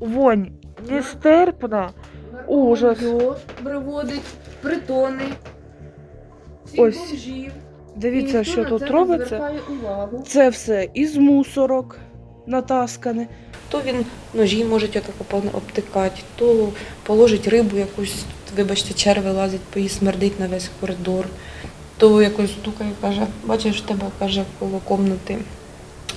вонь нестерпна. Ужас. Приводить притони. Ось. бомжів. Дивіться, І що тут робиться. Це все із мусорок натаскане. То він ножі може отак обтикати, то положить рибу якусь, вибачте, черви лазить, поїсть, смердить на весь коридор, то якось стукає, каже, бачиш, в тебе каже, коло комнати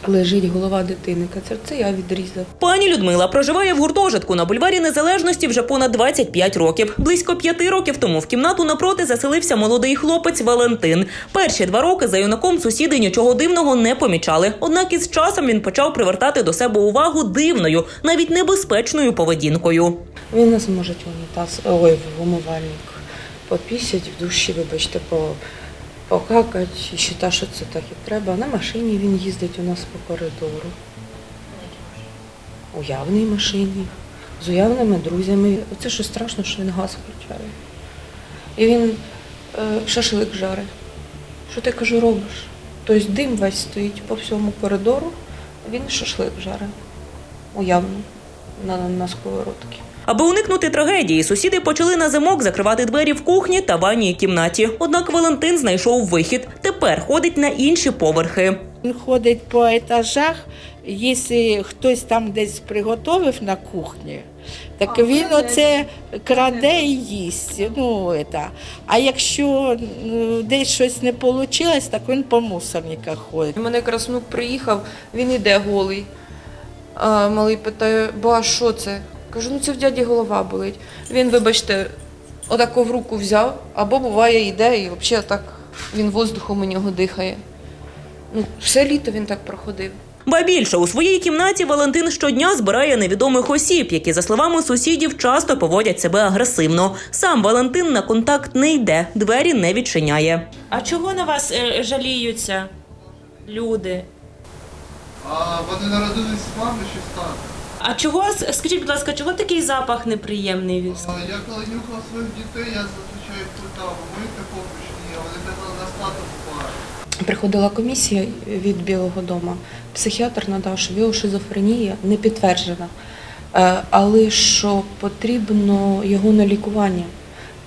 лежить голова дитини. Каже, це я відрізав. Пані Людмила проживає в гуртожитку на бульварі Незалежності вже понад 25 років. Близько п'яти років тому в кімнату напроти заселився молодий хлопець Валентин. Перші два роки за юнаком сусіди нічого дивного не помічали. Однак із часом він почав привертати до себе увагу дивною, навіть небезпечною поведінкою. Він не зможе унітаз, ой, в умивальник попісять, в душі, вибачте, по, покакати, і вважає, що це так і треба. На машині він їздить у нас по коридору. Уявній машині, з уявними друзями. Оце що страшно, що він газ включає. І він е, шашлик жарить. Що ти кажу, робиш? Тобто дим весь стоїть по всьому коридору, він шашлик жарить. Уявно, на, на сковородці. Аби уникнути трагедії, сусіди почали на замок закривати двері в кухні та ванній кімнаті. Однак Валентин знайшов вихід. Тепер ходить на інші поверхи. Він ходить по етажах, якщо хтось там десь приготовив на кухні, так він оце краде і їсть. Ну, это. А якщо ну, десь щось не вийшло, так він по мусорниках ходить. У мене якраз внук приїхав, він іде голий. А малий питає, ба, що це? Кажу, ну це в дяді голова болить. Він, вибачте, отако в руку взяв, або буває йде і взагалі так він воздухом у нього дихає. Ну, все літо він так проходив. Ба більше у своїй кімнаті Валентин щодня збирає невідомих осіб, які, за словами сусідів, часто поводять себе агресивно. Сам Валентин на контакт не йде, двері не відчиняє. А чого на вас е, жаліються люди? А вони народились з вами чи з? А чого, скажіть, будь ласка, чого такий запах неприємний? від- А Я коли нюхав своїх дітей, я зазвичай питав, мийте поруч, ні, а вони казали, на статус пара. Приходила комісія від Білого дому. Психіатр надав, що його шизофренія не підтверджена, Е, але що потрібно його на лікування.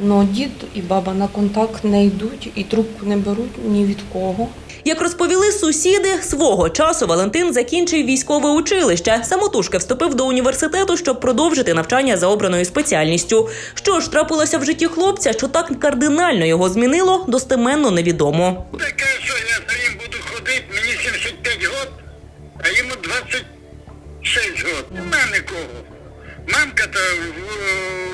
Но дід і баба на контакт не йдуть і трубку не беруть ні від кого. Як розповіли сусіди, свого часу Валентин закінчив військове училище. Самотужки вступив до університету, щоб продовжити навчання за обраною спеціальністю. Що ж трапилося в житті хлопця, що так кардинально його змінило, достеменно невідомо. Таке, що я за ним буду ходити, мені 75 років, а йому 26 років. Нема нікого. Мамка то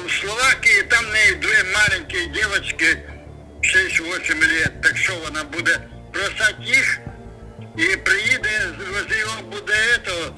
в, Словакії, там в неї дві маленькі дівчатки, 6-8 років, так що вона буде бросати їх і приїде, з його буде ето.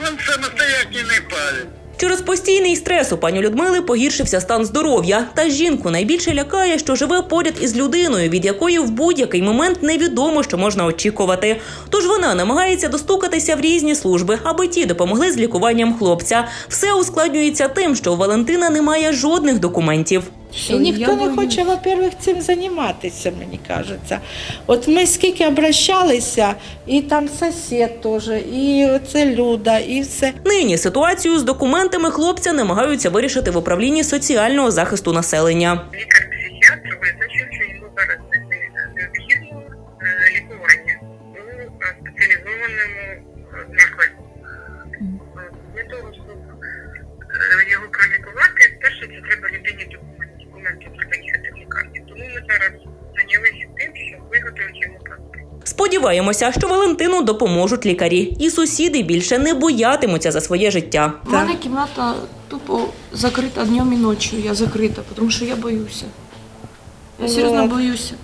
Він самостоятельний парень. Через постійний стрес у пані Людмили погіршився стан здоров'я. Та жінку найбільше лякає, що живе поряд із людиною, від якої в будь-який момент невідомо, що можна очікувати. Тож вона намагається достукатися в різні служби, аби ті допомогли з лікуванням хлопця. Все ускладнюється тим, що у Валентина немає жодних документів. І ніхто не хоче, во-первых, цим займатися, мені кажеться. От ми скільки обращалися, і там сусід теж, і це Люда, і все. Нині ситуацію з документами хлопця намагаються вирішити в управлінні соціального захисту населення. Лікар-психіатр визначив, що йому зараз необхідно е, лікування у е, спеціалізованому е, закладі. Для того, щоб його пролікувати, перше це треба людині документи. Документи треба їхати в лікарню. Тому ми зараз зайнялися тим, щоб виготовити йому паспорт. Сподіваємося, що Валентину допоможуть лікарі, і сусіди більше не боятимуться за своє життя. У мене кімната тупо закрита днем і ночі. Я закрита, тому що я боюся. Я серйозно боюся.